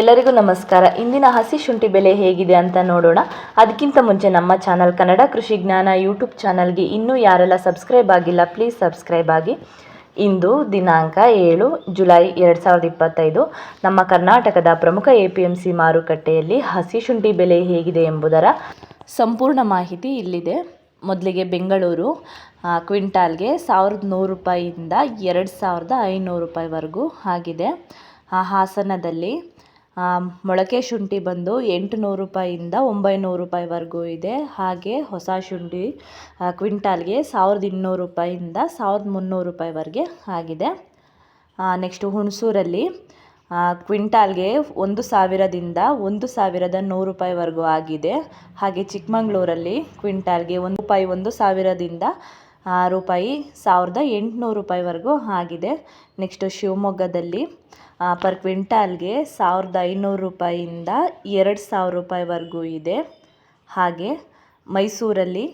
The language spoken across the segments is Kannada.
ಎಲ್ಲರಿಗೂ ನಮಸ್ಕಾರ. ಇಂದಿನ ಹಸಿ ಶುಂಠಿ ಬೆಲೆ ಹೇಗಿದೆ ಅಂತ ನೋಡೋಣ. ಅದಕ್ಕಿಂತ ಮುಂಚೆ ನಮ್ಮ ಚಾನಲ್ ಕನ್ನಡ ಕೃಷಿ ಜ್ಞಾನ ಯೂಟ್ಯೂಬ್ ಚಾನಲ್ಗೆ ಇನ್ನೂ ಯಾರೆಲ್ಲ ಸಬ್ಸ್ಕ್ರೈಬ್ ಆಗಿಲ್ಲ, ಪ್ಲೀಸ್ ಸಬ್ಸ್ಕ್ರೈಬ್ ಆಗಿ. ಇಂದು ದಿನಾಂಕ ಏಳು ಜುಲೈ ಎರಡು ಸಾವಿರದ ಇಪ್ಪತ್ತೈದು. ನಮ್ಮ ಕರ್ನಾಟಕದ ಪ್ರಮುಖ ಎ ಪಿ ಎಂ ಸಿ ಮಾರುಕಟ್ಟೆಯಲ್ಲಿ ಹಸಿ ಶುಂಠಿ ಬೆಲೆ ಹೇಗಿದೆ ಎಂಬುದರ ಸಂಪೂರ್ಣ ಮಾಹಿತಿ ಇಲ್ಲಿದೆ. ಮೊದಲಿಗೆ ಬೆಂಗಳೂರು ಕ್ವಿಂಟಾಲ್ಗೆ ಸಾವಿರದ ನೂರು ರೂಪಾಯಿಯಿಂದ ಎರಡು ಸಾವಿರದ ಐನೂರು ರೂಪಾಯಿವರೆಗೂ ಆಗಿದೆ. ಹಾಸನದಲ್ಲಿ ಮೊಳಕೆ ಶುಂಠಿ ಬಂದು ಎಂಟುನೂರು ರೂಪಾಯಿಂದ ಒಂಬೈನೂರು ರೂಪಾಯಿವರೆಗೂ ಇದೆ. ಹಾಗೆ ಹೊಸ ಶುಂಠಿ ಕ್ವಿಂಟಾಲ್ಗೆ ಸಾವಿರದ ಇನ್ನೂರು ರೂಪಾಯಿಂದ ಸಾವಿರದ ಮುನ್ನೂರು ರೂಪಾಯಿವರೆಗೆ ಆಗಿದೆ. ನೆಕ್ಸ್ಟು ಹುಣಸೂರಲ್ಲಿ ಕ್ವಿಂಟಾಲ್ಗೆ ಒಂದು ಸಾವಿರದಿಂದ ಒಂದು ಸಾವಿರದ ನೂರು ರೂಪಾಯಿವರೆಗೂ ಆಗಿದೆ. ಹಾಗೆ ಚಿಕ್ಕಮಂಗ್ಳೂರಲ್ಲಿ ಕ್ವಿಂಟಾಲ್ಗೆ ಒಂದು ರೂಪಾಯಿ ಒಂದು ಸಾವಿರದಿಂದ ರೂಪಾಯಿ ಸಾವಿರದ ಎಂಟುನೂರು ರೂಪಾಯಿವರೆಗೂ ಆಗಿದೆ. ನೆಕ್ಸ್ಟು ಶಿವಮೊಗ್ಗದಲ್ಲಿ ಪರ್ ಕ್ವಿಂಟಾಲ್ಗೆ ಸಾವಿರದ ಐನೂರು ರೂಪಾಯಿಯಿಂದ ಎರಡು ಸಾವಿರ ರೂಪಾಯಿವರೆಗೂ ಇದೆ. ಹಾಗೆ ಮೈಸೂರಲ್ಲಿ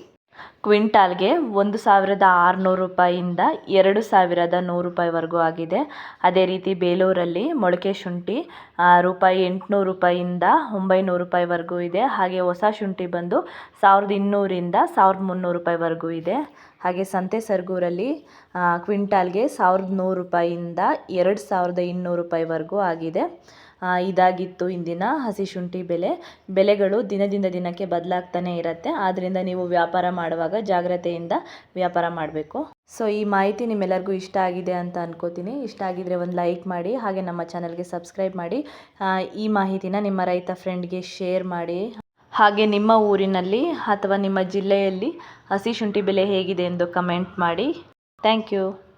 ಕ್ವಿಂಟಾಲ್ಗೆ ಒಂದು ಸಾವಿರದ ಆರುನೂರು ರೂಪಾಯಿಯಿಂದ ಎರಡು ಸಾವಿರದ ನೂರು ರೂಪಾಯಿವರೆಗೂ ಆಗಿದೆ. ಅದೇ ರೀತಿ ಬೇಲೂರಲ್ಲಿ ಮೊಳಕೆ ಶುಂಠಿ ರೂಪಾಯಿ ಎಂಟುನೂರು ರೂಪಾಯಿಯಿಂದ ಒಂಬೈನೂರು ರೂಪಾಯಿವರೆಗೂ ಇದೆ. ಹಾಗೆ ಹೊಸ ಶುಂಠಿ ಬಂದು ಸಾವಿರದ ಇನ್ನೂರಿಂದ ಸಾವಿರದ ಮುನ್ನೂರು ರೂಪಾಯಿವರೆಗೂ ಇದೆ. ಹಾಗೆ ಸಂತೆ ಸರ್ಗೂರಲ್ಲಿ ಕ್ವಿಂಟಾಲ್ಗೆ ಸಾವಿರದ ನೂರು ರೂಪಾಯಿಯಿಂದ ಎರಡು ಸಾವಿರದ ಇನ್ನೂರು ರೂಪಾಯಿವರೆಗೂ ಆಗಿದೆ. ಇದಾಗಿತ್ತು ಇಂದಿನ ಹಸಿ ಶುಂಠಿ ಬೆಲೆ. ಬೆಲೆಗಳು ದಿನದಿಂದ ದಿನಕ್ಕೆ ಬದಲಾಗ್ತಾನೆ ಇರುತ್ತೆ. ಆದ್ದರಿಂದ ನೀವು ವ್ಯಾಪಾರ ಮಾಡುವಾಗ ಜಾಗ್ರತೆಯಿಂದ ವ್ಯಾಪಾರ ಮಾಡಬೇಕು. ಸೊ, ಈ ಮಾಹಿತಿ ನಿಮ್ಮೆಲ್ಲರಿಗೂ ಇಷ್ಟ ಆಗಿದೆ ಅಂತ ಅನ್ಕೋತೀನಿ. ಇಷ್ಟ ಆಗಿದ್ರೆ ಒಂದು ಲೈಕ್ ಮಾಡಿ, ಹಾಗೆ ನಮ್ಮ ಚಾನಲ್ಗೆ ಸಬ್ಸ್ಕ್ರೈಬ್ ಮಾಡಿ ಈ ಮಾಹಿತಿನ ನಿಮ್ಮ ರೈತ ಫ್ರೆಂಡ್ಗೆ ಶೇರ್ ಮಾಡಿ. ಹಾಗೆ ನಿಮ್ಮ ಊರಿನಲ್ಲಿ ಅಥವಾ ನಿಮ್ಮ ಜಿಲ್ಲೆಯಲ್ಲಿ ಹಸಿ ಶುಂಠಿ ಬೆಲೆ ಹೇಗಿದೆ ಎಂದು ಕಮೆಂಟ್ ಮಾಡಿ. Thank you.